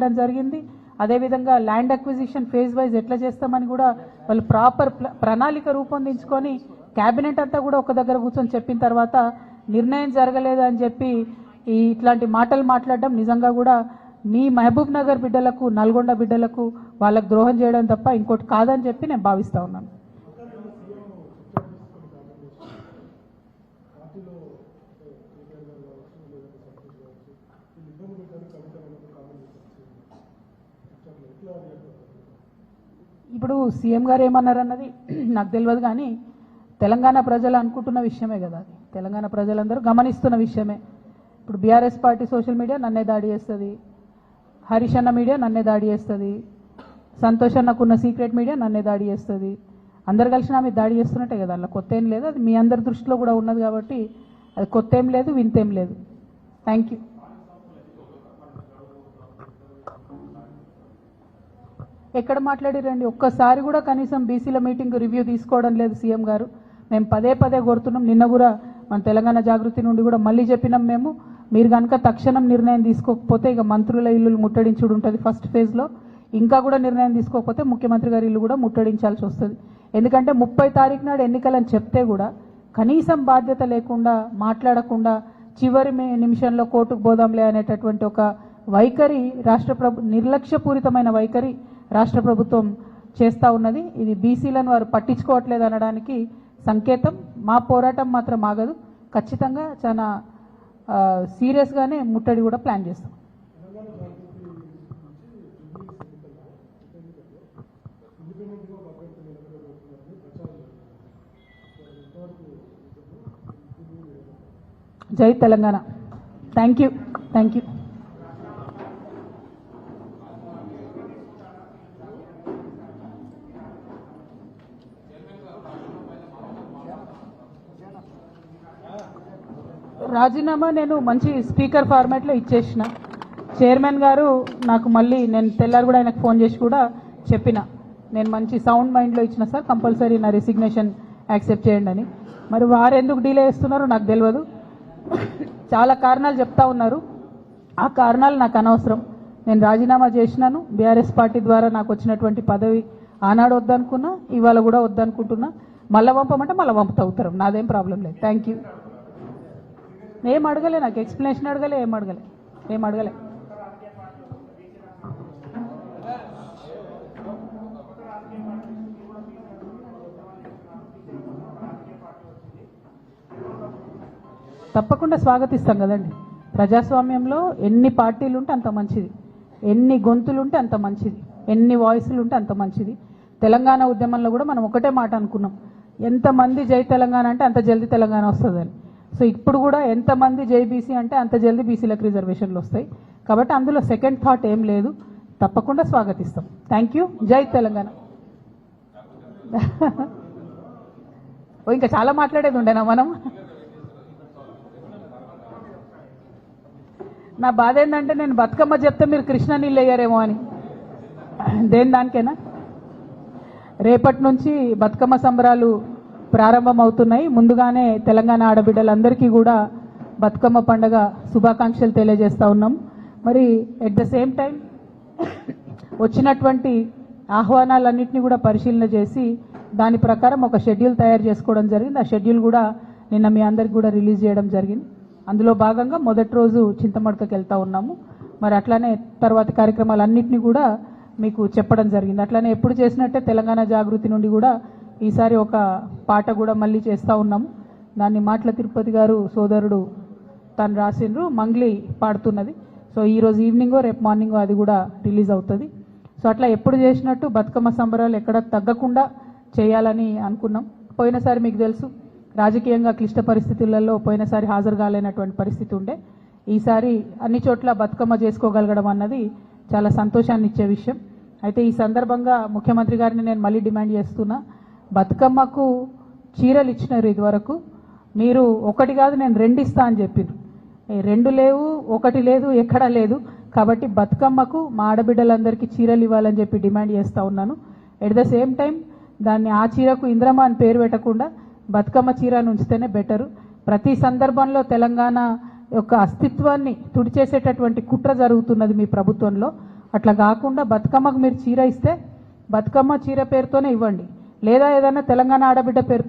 చేయడం జరిగింది. అదేవిధంగా ల్యాండ్ అక్విజిషన్ ఫేజ్ వైజ్ ఎట్లా చేస్తామని కూడా వాళ్ళు ప్రాపర్ ప్రణాళిక రూపొందించుకొని కేబినెట్ అంతా కూడా ఒక దగ్గర కూర్చొని చెప్పిన తర్వాత నిర్ణయం జరగలేదు అని చెప్పి ఈ ఇట్లాంటి మాటలు మాట్లాడడం నిజంగా కూడా మీ మహబూబ్ నగర్ బిడ్డలకు నల్గొండ బిడ్డలకు వాళ్ళకు ద్రోహం చేయడం తప్ప ఇంకోటి కాదని చెప్పి నేను భావిస్తా ఉన్నాను. ఇప్పుడు సీఎం గారు ఏమన్నారు అన్నది నాకు తెలియదు కానీ తెలంగాణ ప్రజలు అనుకుంటున్న విషయమే కదా అది. తెలంగాణ ప్రజలందరూ గమనిస్తున్న విషయమే. ఇప్పుడు బీఆర్ఎస్ పార్టీ సోషల్ మీడియా నన్నే దాడి చేస్తుంది. హరీష్ అన్న మీడియా నన్నే దాడి చేస్తుంది. సంతోష్ అన్నకున్న సీక్రెట్ మీడియా నన్నే దాడి చేస్తుంది. అందరు కలిసి నా మీద దాడి చేస్తున్నట్టే కదా. అలా కొత్త ఏం లేదు. అది మీ అందరి దృష్టిలో కూడా ఉన్నది కాబట్టి అది కొత్త ఏం లేదు వింతేం లేదు. థ్యాంక్ యూ ఎక్కడ మాట్లాడిరండి? ఒక్కసారి కూడా కనీసం బీసీల మీటింగ్ రివ్యూ తీసుకోవడం లేదు సీఎం గారు. మేము పదే పదే కోరుతున్నాం నిన్న కూడా మన తెలంగాణ జాగృతి నుండి కూడా మళ్ళీ చెప్పినాం మేము. మీరు కనుక తక్షణం నిర్ణయం తీసుకోకపోతే ఇక మంత్రుల ఇల్లు ముట్టడించుడు ఉంటుంది ఫస్ట్ ఫేజ్లో ఇంకా కూడా నిర్ణయం తీసుకోకపోతే ముఖ్యమంత్రి గారి ఇల్లు కూడా ముట్టడించాల్సి వస్తుంది. ఎందుకంటే ముప్పై తారీఖు నాడు ఎన్నికలని చెప్తే కూడా కనీసం బాధ్యత లేకుండా మాట్లాడకుండా చివరి నిమిషంలో కోర్టుకు పోదాంలే అనేటటువంటి ఒక వైఖరి రాష్ట్ర ప్రభు నిర్లక్ష్యపూరితమైన వైఖరి రాష్ట్ర ప్రభుత్వం చేస్తూ ఉన్నది. ఇది బీసీలను వారు పట్టించుకోవట్లేదు అనడానికి సంకేతం. మా పోరాటం మాత్రం ఆగదు. ఖచ్చితంగా చాలా సీరియస్గానే ముట్టడి కూడా ప్లాన్ చేస్తాం. Jai Telangana. Thank you. Thank you. రాజీనామా నేను మంచి స్పీకర్ ఫార్మాట్లో ఇచ్చేసిన. చైర్మన్ గారు నాకు మళ్ళీ నేను తెల్లారు కూడా ఆయనకు ఫోన్ చేసి కూడా చెప్పిన. నేను మంచి సౌండ్ మైండ్లో ఇచ్చిన సార్ కంపల్సరీ నా రెసిగ్నేషన్ యాక్సెప్ట్ చేయండి అని. మరి వారు ఎందుకు డీలే చేస్తున్నారో నాకు తెలియదు. చాలా కారణాలు చెప్తా ఉన్నారు. ఆ కారణాలు నాకు అనవసరం. నేను రాజీనామా చేసినాను. బీఆర్ఎస్ పార్టీ ద్వారా నాకు వచ్చినటువంటి పదవి ఆనాడు వద్దనుకున్నా ఇవాళ కూడా వద్దనుకుంటున్నా. మళ్ళా పంపమంటే మళ్ళీ పంపుతా ఉత్తరం. నాదేం ప్రాబ్లం లేదు. థ్యాంక్ యూ ఏం అడగలే నాకు ఎక్స్ప్లెనేషన్ అడగలే ఏం అడగలే ఏం అడగలే. తప్పకుండా స్వాగతిస్తాం కదండి. ప్రజాస్వామ్యంలో ఎన్ని పార్టీలు ఉంటే అంత మంచిది. ఎన్ని గొంతులు ఉంటే అంత మంచిది. ఎన్ని వాయిస్లు ఉంటే అంత మంచిది. తెలంగాణ ఉద్యమంలో కూడా మనం ఒకటే మాట అనుకున్నాం. ఎంతమంది జై తెలంగాణ అంటే అంత జల్దీ తెలంగాణ వస్తుందని. సో ఇప్పుడు కూడా ఎంతమంది జేబీసీ అంటే అంత జల్ది బీసీలకు రిజర్వేషన్లు వస్తాయి. కాబట్టి అందులో సెకండ్ థాట్ ఏం లేదు. తప్పకుండా స్వాగతిస్తాం. థ్యాంక్ యూ జై తెలంగాణ. ఓ ఇంకా చాలా మాట్లాడేది ఉండేనా మనం? నా బాధ ఏంటంటే నేను బతుకమ్మ చెప్తే మీరు కృష్ణ నీళ్ళు వేయరేమో అని. దేని దానికేనా? రేపటి నుంచి బతుకమ్మ సంబరాలు ప్రారంభం అవుతున్నాయి ముందుగానే తెలంగాణ ఆడబిడ్డలందరికీ కూడా బతుకమ్మ పండగ శుభాకాంక్షలు తెలియజేస్తూ ఉన్నాం. మరి ఎట్ ద సేమ్ టైం వచ్చినటువంటి ఆహ్వానాలన్నింటినీ కూడా పరిశీలన చేసి దాని ప్రకారం ఒక షెడ్యూల్ తయారు చేసుకోవడం జరిగింది. ఆ షెడ్యూల్ కూడా నిన్న మీ అందరికి కూడా రిలీజ్ చేయడం జరిగింది. అందులో భాగంగా మొదటి రోజు చింతమడకకి వెళ్తూ ఉన్నాము. మరి అట్లానే తర్వాత కార్యక్రమాలన్నింటినీ కూడా మీకు చెప్పడం జరిగింది. అట్లానే ఎప్పుడు చేసినట్టే తెలంగాణ జాగృతి నుండి కూడా ఈసారి ఒక పాట కూడా మళ్ళీ చేస్తూ ఉన్నాము దాన్ని మాటల తిరుపతి గారు సోదరుడు తను రాసిండ్రు మంగ్లీ పాడుతున్నది. సో ఈరోజు ఈవినింగో రేపు మార్నింగో అది కూడా రిలీజ్ అవుతుంది. సో అట్లా ఎప్పుడు చేసినట్టు బతుకమ్మ సంబరాలు ఎక్కడ తగ్గకుండా చేయాలని అనుకున్నాం. పోయినసారి మీకు తెలుసు రాజకీయంగా క్లిష్ట పరిస్థితులలో పోయినసారి హాజరు కాలేనటువంటి పరిస్థితి ఉండే. ఈసారి అన్ని చోట్ల బతుకమ్మ చేసుకోగలగడం అన్నది చాలా సంతోషాన్ని ఇచ్చే విషయం. అయితే ఈ సందర్భంగా ముఖ్యమంత్రి గారిని నేను మళ్ళీ డిమాండ్ చేస్తున్నా. బతుకమ్మకు చీరలు ఇచ్చినారు ఇదివరకు. మీరు ఒకటి కాదు నేను రెండు ఇస్తా అని చెప్పిండ్రు రెండు లేవు ఒకటి లేదు ఎక్కడా లేదు. కాబట్టి బతుకమ్మకు మా ఆడబిడ్డలందరికీ చీరలు ఇవ్వాలని చెప్పి డిమాండ్ చేస్తూ ఉన్నాను. ఎట్ ద సేమ్ టైం దాన్ని ఆ చీరకు ఇంద్రమ అని పేరు పెట్టకుండా బతుకమ్మ చీర అని ఉంచితేనే బెటరు. ప్రతి సందర్భంలో తెలంగాణ యొక్క అస్తిత్వాన్ని తుడిచేసేటటువంటి కుట్ర జరుగుతున్నది మీ ప్రభుత్వంలో. అట్లా కాకుండా బతుకమ్మకు మీరు చీర ఇస్తే బతుకమ్మ చీర పేరుతోనే ఇవ్వండి. లేదా ఏదైనా తెలంగాణ ఆడబిడ్డ పేరుతో